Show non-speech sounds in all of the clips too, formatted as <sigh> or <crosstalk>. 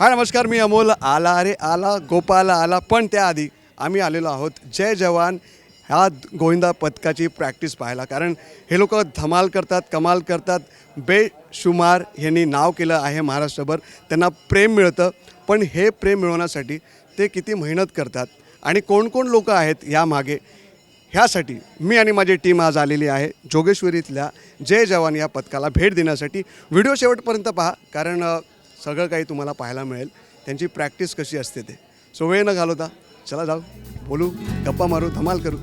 हा नमस्कार मी अमोल. आला अरे आला गोपाला आला. पण त्याआधी आम्ही आलेलो आहोत जय जवान. ह्या गोविंदा पथकाची प्रॅक्टिस पाहायला. कारण हे लोक धमाल करतात कमाल करतात. बेशुमार यांनी नाव केलं आहे महाराष्ट्रभर. त्यांना प्रेम मिळतं. पण हे प्रेम मिळवण्यासाठी ते किती मेहनत करतात आणि कोण कोण लोक आहेत यामागे ह्यासाठी मी आणि माझी टीम आज आलेली आहे जोगेश्वरीतल्या जय जवान या पथकाला भेट देण्यासाठी. व्हिडिओ शेवटपर्यंत पहा कारण सगळं काही तुम्हाला पाहायला मिळेल. त्यांची प्रॅक्टिस कशी असते ते. सो वेळ न घालवता चला जाऊ. बोलू गप्पा मारू धमाल करू.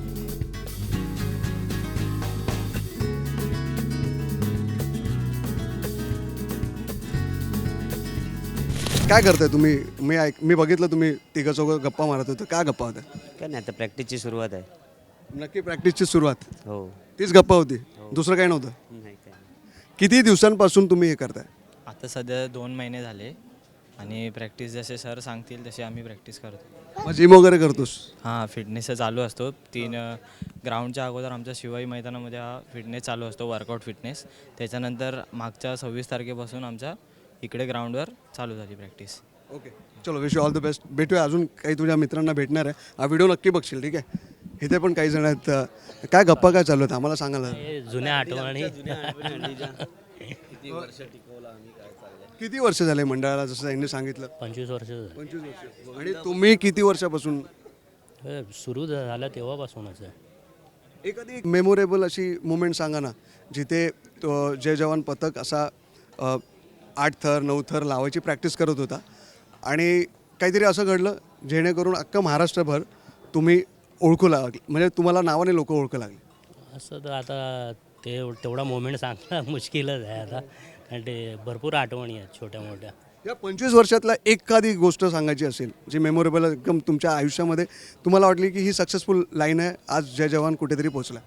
काय करताय तुम्ही? मी ऐक मी बघितलं तुम्ही तिघं चौघं गप्पा मारत होतं. काय गप्पा होत्या? काय नाही आता प्रॅक्टिसची सुरुवात आहे. नक्की प्रॅक्टिसची सुरुवात. हो. तीच गप्पा होती. दुसरं काही नव्हतं. नाही काय किती दिवसांपासून तुम्ही हे करताय? आता सध्या दोन महिने झाले आणि प्रॅक्टिस जसे सर सांगतील तसे आम्ही प्रॅक्टिस करतो. मग जिम वगैरे करतोस? हां फिटनेस चालू असतो. तीन ग्राउंडच्या अगोदर आमच्या शिवाई मैदानामध्ये हा फिटनेस चालू असतो वर्कआउट फिटनेस त्याच्यानंतर मागच्या सव्वीस तारखेपासून आमच्या इकडे ग्राउंडवर चालू झाली प्रॅक्टिस ओके चलो विश ऑल द बेस्ट भेटूया. अजून काही तुझ्या मित्रांना भेटणार आहे. हा व्हिडिओ नक्की बघशील ठीक आहे? इथे पण काही जण आहेत. अं, काय गप्पा काय चालू आहेत? आम्हाला सांगायला. जुन्या आठवणी. <laughs> किती वर्ष झाले मंडळाला? जसं त्यांनी सांगितलं. पंचवीस वर्ष झाली. पंचवीस वर्ष. आणि तुम्ही किती वर्षापासून? हे सुरू झालं तेव्हापासूनच आहे. एखादी मेमोरेबल अशी मुमेंट सांगा ना जिथे तो जय जवान पथक असा अ, आठ थर नऊ थर लावायची प्रॅक्टिस करत होता. आणि काहीतरी असं घडलं जेणेकरून अख्खं महाराष्ट्रभर तुम्ही ओळखू लागले. म्हणजे तुम्हाला नावाने लोक ओळखू लागले. असं तर आता ते तेवढा मोमेंट सांगणं <laughs> मुश्किलच आहे आता. आणि ते भरपूर आठवणी आहेत छोट्या मोठ्या. या पंचवीस वर्षातला एखादी गोष्ट सांगायची असेल जी मेमोरेबल एकदम तुमच्या आयुष्यामध्ये तुम्हाला वाटली की ही सक्सेसफुल लाईन आहे आज जय जवान कुठेतरी पोहोचला?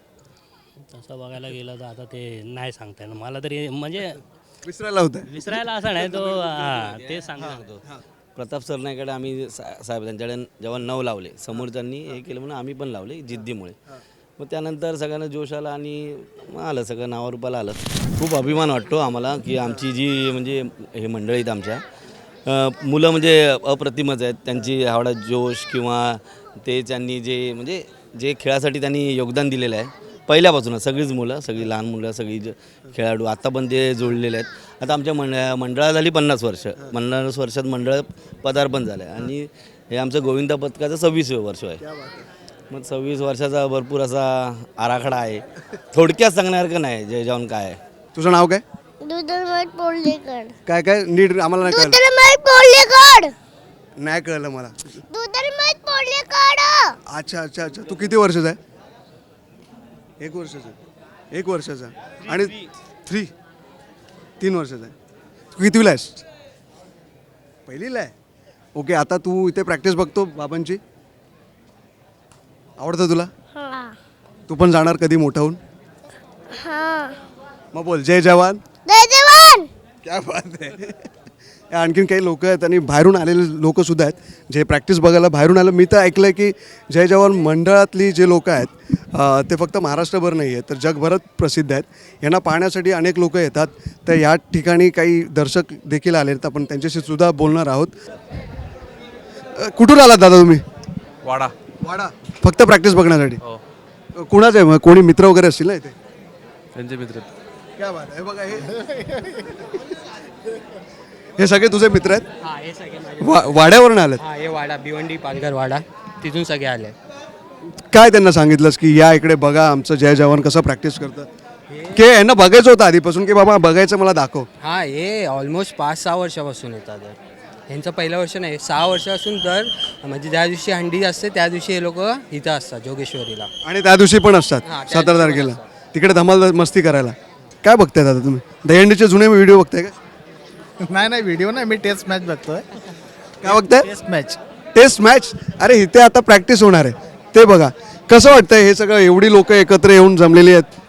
तसं बघायला गेलं तर आता ते नाही सांगता येणार. मला तरी म्हणजे विसरायला होतं विसरायला असं नाही तो हां ते सांगतो प्रताप सरनाईकडे आम्ही सा- साहेब त्यांच्याकडे जेव्हा नऊ लावले. समोरच्यांनी हे केलं म्हणून आम्ही पण लावले जिद्दीमुळे. मग त्यानंतर सगळ्यांना जोश आला आणि आलं सगळं नावारूपाला आलं. खूप अभिमान वाटतो आम्हाला की आमची जी म्हणजे हे मंडळी आहेत आमच्या मुलं म्हणजे अप्रतिमच आहेत. त्यांची आवडा जोश किंवा ते त्यांनी जे म्हणजे जे खेळासाठी त्यांनी योगदान दिलेलं आहे. पहिल्यापासूनच सगळीच मुलं सगळी लहान मुलं सगळी ज- खेळाडू आता पण ते जोडलेले आहेत. आता आमच्या मंड मंडळाला झाली पन्नास वर्ष. पन्नास वर्षात मंडळ पदार्पण झालं आहे. आणि हे आमचं गोविंदा पथकाचं सव्वीसवे वर्ष आहे. मग सव्वीस वर्षाचा भरपूर असा आराखडा आहे. थोडक्यात सांगण्यासारखं नाही जय जवान काय आहे? तुझं नाव काय? पोर्लेकर. काय काय नीट आम्हाला नाही कळलं. पोर्लेकर. नाही कळलं मला. पोर्लेकर. अच्छा अच्छा अच्छा. तू किती वर्षाचा आहे? एक वर्षाचा एक वर्षाचा आणि थ्री तीन वर्षाचा आहे. तू कितवीला आहेस? पहिलीला आहे. ओके आता तू इथे प्रॅक्टिस बघतो बाबांची. आवडतं तुला? हा. तू पण जाणार कधी मोठं होऊन हा. मग बोल जय जवान. जय जवान! क्या बात आहे या आणखीन काही लोक आहेत आणि बाहेरून आलेले लोक सुद्धा आहेत. जे प्रॅक्टिस बघायला बाहेरून आलं मी तर ऐकलं आहे की जय जवान मंडळातली जे लोक आहेत ते फक्त महाराष्ट्रभर नाही आहेत तर जगभरात प्रसिद्ध आहेत. यांना पाहण्यासाठी अनेक लोक येतात. तर या ठिकाणी काही दर्शक देखील आले आहेत. आपण त्यांच्याशी सुद्धा बोलणार आहोत. कुठून आलात दादा तुम्ही? वाडा. वाडा. फक्त प्रॅक्टिस बघण्यासाठी. हो. कुणाचं आहे? मग कोणी मित्र वगैरे असतील ना इथे? त्यांचे मित्र. क्या बात आहे. बघा हे हे सगळे तुझे मित्र आहेत? हा हे सगळे माझे वा वाड्यावरून आलेत? हा हे वाडा भिवंडी पालघर वाडा. तिथून सगळे आले. काय त्यांना सांगितलंस की या इकडे बघा आमचं जय जवान कसं प्रॅक्टिस करतं? की यांना बघायचं होतं आधीपासून की बाबा बघायचं मला दाखव. हा हे ऑलमोस्ट पाच सहा वर्षापासून येतात यांचं पहिलं वर्ष नाही सहा वर्षापासून दर म्हणजे ज्या दिवशी हंडी असते त्या दिवशी हे लोक इथं असतात जोगेश्वरीला. आणि त्या दिवशी पण असतात त्या सतरा दिवशी तारखेला. तिकडे धमाल मस्ती करायला. काय बघताय दादा तुम्ही? दहीहंडीचे जुने व्हिडिओ बघताय का? नाही नाही व्हिडिओ नाही मी टेस्ट मॅच बघतोय. काय बघताय? टेस्ट मॅच टेस्ट मॅच अरे इथे आता प्रॅक्टिस होणार आहे. ते बघा. कसं वाटतंय हे सगळं? एवढी लोक एकत्र येऊन जमलेली आहेत.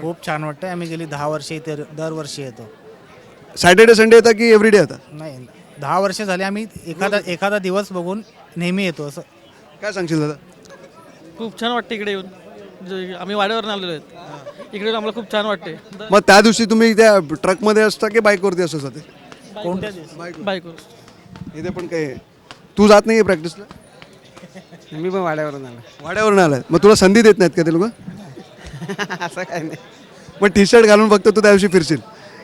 खूप छान वाटतंय. आम्ही गेली दहा वर्ष इथे दरवर्षी येतो. सॅटर्डे संडे येतात की एव्हरीडे येतात नाही दहा वर्ष झाले आम्ही एखादा एखादा दिवस बघून नेहमी येतो असं. काय सांगशील दादा? खूप छान वाटते इकडे येऊन. जे- आम्ही वाड्यावरून आलेलो आहेत. इकडे येऊन आम्हाला खूप छान वाटते. मग त्या दिवशी तुम्ही त्या ट्रकमध्ये असता की बाईकवरती असं जाते? कोणत्या इथे पण काही तू जात नाही आहे प्रॅक्टिसला मी पण वाड्यावरून आलो. वाड्यावरून आलाय. मग तुला संधी देत नाहीत का ते लोक? <laughs> असं काय नाही. मग टी शर्ट घालून फक्त तू त्या दिवशी फिरशील.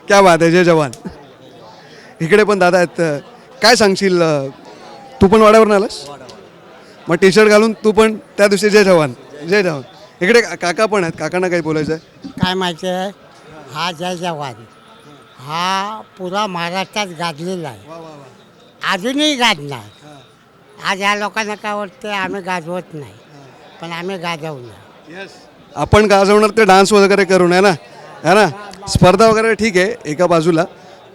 क्या बात आहे जय जवान. इकडे पण दादा आहेत. काय सांगशील तू पण वाड्यावरून आलास? मग टी शर्ट घालून तू पण त्या दिवशी जय जवान जय जवान इकडे काका पण आहेत. काकांना काही बोलायचं आहे? काय माहिती आहे? हा जय जवान हा पुरा महाराष्ट्रात गाजलेला आहे. अजूनही गाजणार आज या लोकांना काय वाटतं आम्ही गाजवत नाही. पण आम्ही गाजवणार. आपण गाजवणार ते डान्स वगैरे करून आहे ना? है ना? स्पर्धा वगैरे ठीक आहे एका बाजूला.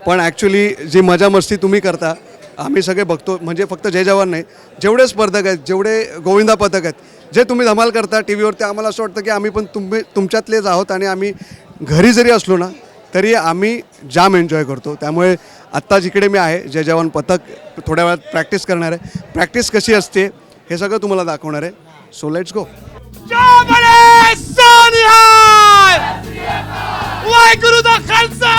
पण ॲक्च्युली जी मजा मस्ती तुम्ही करता आम्ही सगळे बघतो म्हणजे फक्त जय जवान नाही जेवढे स्पर्धक आहेत जेवढे गोविंदा पथक आहेत जे तुम्ही धमाल करता टी व्हीवरती आम्हाला असं वाटतं की आम्ही पण तुम्ही तुमच्यातलेच आहोत आणि आम्ही घरी जरी असलो ना तरी आम्ही जाम एन्जॉय करतो. त्यामुळे आत्ता जिकडे मी आहे जय जवान पथक थोड्या वेळात प्रॅक्टिस करणार आहे. प्रॅक्टिस कशी असते हे सगळं तुम्हाला दाखवणार आहे. सो लेट्स गो वाहेगुरु दा खालसा!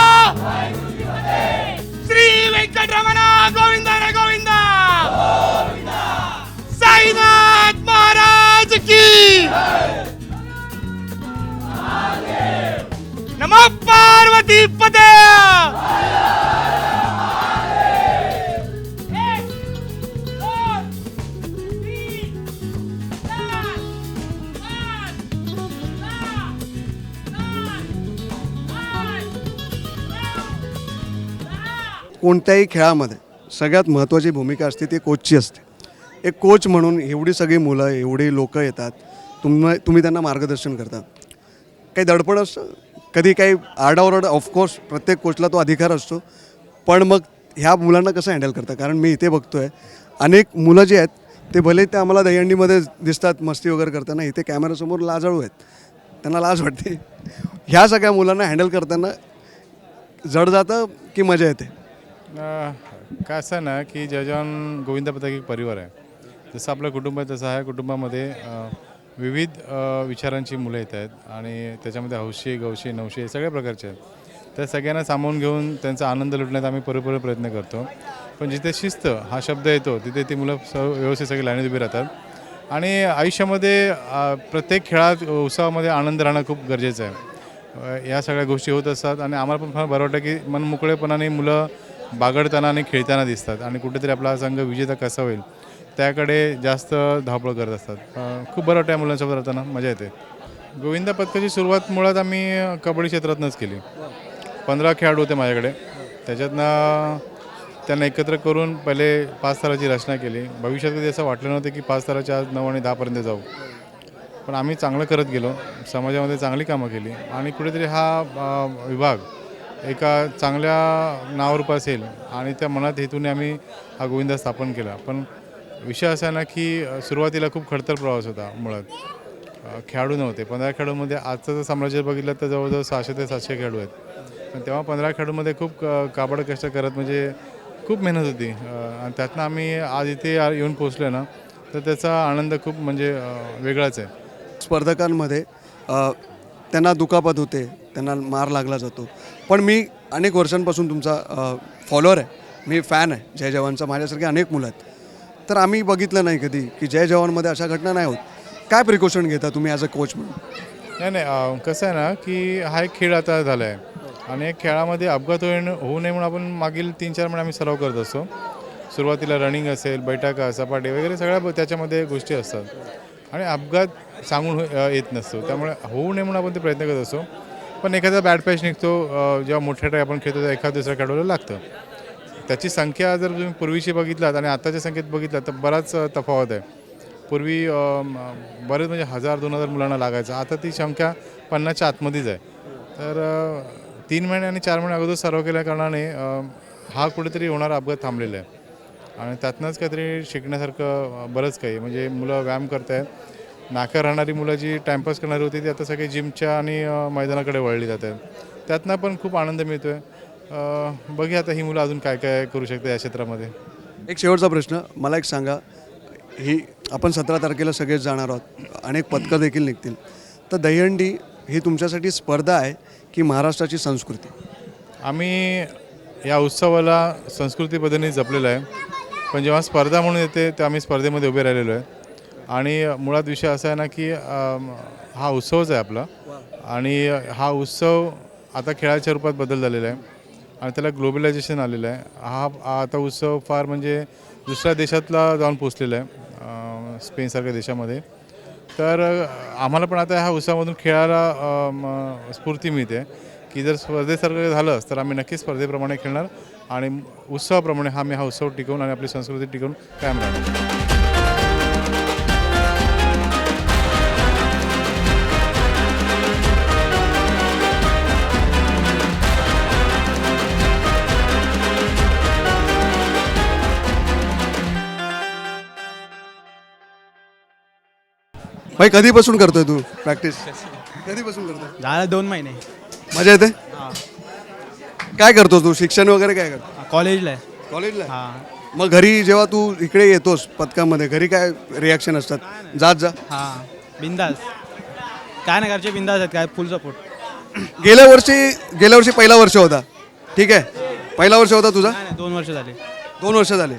वेंकटरमण गोविंद रे गोविंद! साईनाथ महाराज की! नमः पार्वती कोणत्याही खेळामध्ये सगळ्यात महत्त्वाची भूमिका असते ती कोचची असते. एक कोच म्हणून एवढी सगळी मुलं एवढी लोकं येतात तुम तुम्ही त्यांना मार्गदर्शन करता काही दडपण असतं कधी काही आरडाओरड ऑफकोर्स प्रत्येक कोचला तो अधिकार असतो पण मग ह्या मुलांना कसं हँडल करता? कारण मी इथे बघतो आहे अनेक मुलं जी आहेत ते भले ते आम्हाला दहीहंडीमध्ये दिसतात मस्ती वगैरे करताना इथे कॅमेऱ्यासमोर लाजाळू आहेत. त्यांना लाज वाटते. ह्या सगळ्या मुलांना हँडल करताना जड जातं की मजा येते. काय असं आहे ना की जय जवान गोविंद पथक एक परिवार आहे. जसं आपलं कुटुंब आहे तसं आहे कुटुंबामध्ये विविध विचारांची मुलं येत आहेत आणि त्याच्यामध्ये हौशी गौशी नवशी सगळ्या प्रकारचे आहेत. त्या सगळ्यांना सामावून घेऊन त्यांचा आनंद लुटण्यात आम्ही परिपूर्ण प्रयत्न करतो. पण जिथे शिस्त हा शब्द येतो तिथे ती मुलं स व्यवस्थित सगळी लाईनीत उभी राहतात. आणि आयुष्यामध्ये प्रत्येक खेळात उत्सवामध्ये आनंद राहणं खूप गरजेचं आहे. या सगळ्या गोष्टी होत असतात आणि आम्हाला पण फार बरं वाटतं की मन मोकळेपणाने मुलं बागडताना आणि खेळताना दिसतात आणि कुठेतरी आपला हा संघ विजेता कसा होईल त्याकडे जास्त धावपळ करत असतात. खूप बरं वाटतं या मुलांसोबत राहताना मजा येते. गोविंदा पथकाची सुरुवात मुळात आम्ही कबड्डी क्षेत्रातनंच केली. पंधरा खेळाडू होते माझ्याकडे. त्याच्यातनं त्यांना एकत्र करून पहिले पाच ताराची रचना केली. भविष्यात कधी असं वाटलं नव्हतं की पाच ताराच्या आज नऊ आणि दहापर्यंत जाऊ. पण आम्ही चांगलं करत गेलो. समाजामध्ये चांगली कामं केली. आणि कुठेतरी हा विभाग एका चांगल्या नावरूप असेल आणि त्या मनात हेतूने आम्ही हा गोविंदा स्थापन केला. पण विषय असा आहे ना की सुरुवातीला खूप खडतर प्रवास होता मुळात. खेळाडू नव्हते. पंधरा खेळाडूमध्ये आजचं जर साम्राज्य बघितलं तर जवळजवळ सहाशे ते सातशे खेळाडू आहेत. पण तेव्हा पंधरा खेळाडूमध्ये खूप काबड कष्ट करत म्हणजे खूप मेहनत होती. आणि त्यातनं आम्ही आज इथे येऊन पोचलो ना तर त्याचा आनंद खूप म्हणजे वेगळाच आहे. स्पर्धकांमध्ये त्यांना दुखापत होते त्यांना मार लागला जातो. पण मी अनेक वर्षांपासून तुमचा फॉलोअर आहे. मी फॅन आहे. जय जवानचा माझ्यासारखे अनेक मुलं आहेत. तर आम्ही बघितलं नाही कधी की जय जवानमध्ये अशा घटना नाही होत. काय प्रिकॉशन घेता तुम्ही ॲज अ कोच म्हणून? नाही नाही कसं आहे ना की हा एक खेळ आता झाला आहे आणि खेळामध्ये अपघात होईन होऊ नये म्हणून आपण मागील तीन चार महिने आम्ही सराव करत असतो. सुरुवातीला रनिंग असेल बैठका सपाटी वगैरे सगळ्या त्याच्यामध्ये गोष्टी असतात. आणि अपघात सांगून हो- येत नसतो. त्यामुळे होऊ नये म्हणून आपण ते प्रयत्न करत असतो. पण एखादा बॅड पॅच निघतो जेव्हा मोठ्या ट्रॅक आपण खेळतो तेव्हा एखाद दुसऱ्या खेळाडूला लागतं. त्याची संख्या जर तुम्ही पूर्वीची बघितलात आणि आताच्या संख्येत बघितलात तर बराच तफावत आहे. पूर्वी बरेच म्हणजे हजार दोन हजार मुलांना लागायचं. आता ती संख्या पन्नासच्या आतमध्येच आहे. तर तीन महिने आणि चार महिने अगोदर सर्व केल्या कारणाने हा कुठेतरी होणारा अपघात थांबलेला आहे. आणि त्यातनंच काहीतरी शिकण्यासारखं बरंच काही. आहे. म्हणजे मुलं व्यायाम करत आहेत नाक्यावर राहणारी मुलं जी टाईमपास करणारी होती ती आता सगळी जिमच्या आणि मैदानाकडे वळली जात आहेत त्यातनं पण खूप आनंद मिळतो आहे बघूया आता ही मुलं अजून काय काय करू शकते या क्षेत्रामध्ये. एक शेवटचा प्रश्न मला एक सांगा. ही आपण सतरा तारखेला सगळेच जाणार आहोत. अनेक पथकं देखील निघतील. तर दहीहंडी ही तुमच्यासाठी स्पर्धा आहे की महाराष्ट्राची संस्कृती? आम्ही या उत्सवाला संस्कृती पद्धतीने जपलेलं आहे. पण जेव्हा स्पर्धा म्हणून येते तेव्हा आम्ही स्पर्धेमध्ये उभे राहिलेलो आहे. आणि मुळात विषय असा आहे ना की हा उत्सवच आहे आपला. आणि हा उत्सव आता खेळाच्या रूपात बदल झालेला आहे. आणि त्याला ग्लोबलायझेशन आलेलं आहे. हा आता उत्सव फार म्हणजे दुसऱ्या देशातला जाऊन पोचलेला आहे स्पेनसारख्या देशामध्ये. तर आम्हाला पण आता ह्या उत्सवामधून खेळायला स्फूर्ती मिळते. की जर स्पर्धेसारखं झालं तर आम्ही नक्कीच स्पर्धेप्रमाणे खेळणार आणि उत्सवाप्रमाणे हा आम्ही हा उत्सव टिकवून आणि आपली संस्कृती टिकवून कायम राहणार. भाई कधीपासून करतोय तू प्रॅक्टिस कधीपासून करतोय? झालं दोन महिने. मजा येते? काय करतो तू? शिक्षण वगैरे काय करतो कॉलेजला आहे. कॉलेजला हां. मग घरी जेव्हा तू इकडे येतोस पथकामध्ये घरी काय रिॲक्शन असतात? जात जा. हां. बिंदास. काय नाही घरचे बिंदास आहेत काय फुल सपोर्ट गेल्या वर्षी गेल्या वर्षी पहिला वर्ष होता. ठीक आहे? पहिला वर्ष होता तुझा? नाही नाही दोन वर्ष झाले. दोन वर्ष झाले.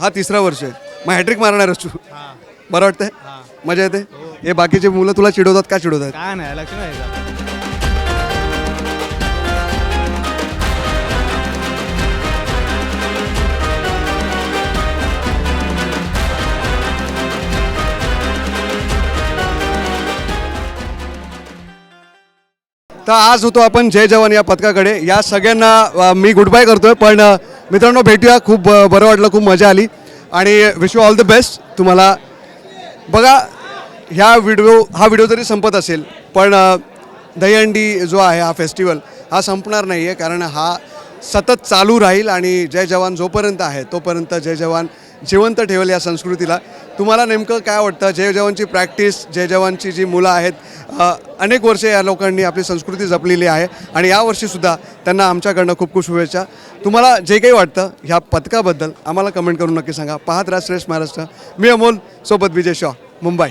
हा तिसरा वर्ष आहे. मग हॅट्रिक मारणारच तू. हां. बरं वाटतंय? हां. मजा येते? हे. बाकीचे मुलं तुला चिडवतात का चिडवतात? काय नाही लक्ष नाही द्यायचं. तर आज होतो आपण जय जवान या पथकाकडे. या सगळ्यांना मी गुड बाय करतोय पण मित्रांनो भेटूया. खूप बरं वाटलं खूप मजा आली. आणि wish you all the best तुम्हाला बघा ह्या व्हिडिओ हा व्हिडिओ जरी संपत असेल पण दहीहंडी जो आहे हा फेस्टिवल हा संपणार नाही आहे कारण हा सतत चालू राहील आणि जय जवान जोपर्यंत आहे तोपर्यंत जय जवान जिवंत ठेवेल या संस्कृतीला. तुम्हाला नेमकं काय वाटतं? जय जवानची प्रॅक्टिस जय जवानची जी मुलं आहेत अनेक वर्षे या लोकांनी आपली संस्कृती जपलेली आहे आणि यावर्षीसुद्धा त्यांना आमच्याकडनं खूप खूप शुभेच्छा. तुम्हाला जे काही वाटतं ह्या पथकाबद्दल आम्हाला कमेंट करून नक्की सांगा. पाहत राहा श्रेष्ठ महाराष्ट्र. मी अमोल सोबत विजय शॉ मुंबई.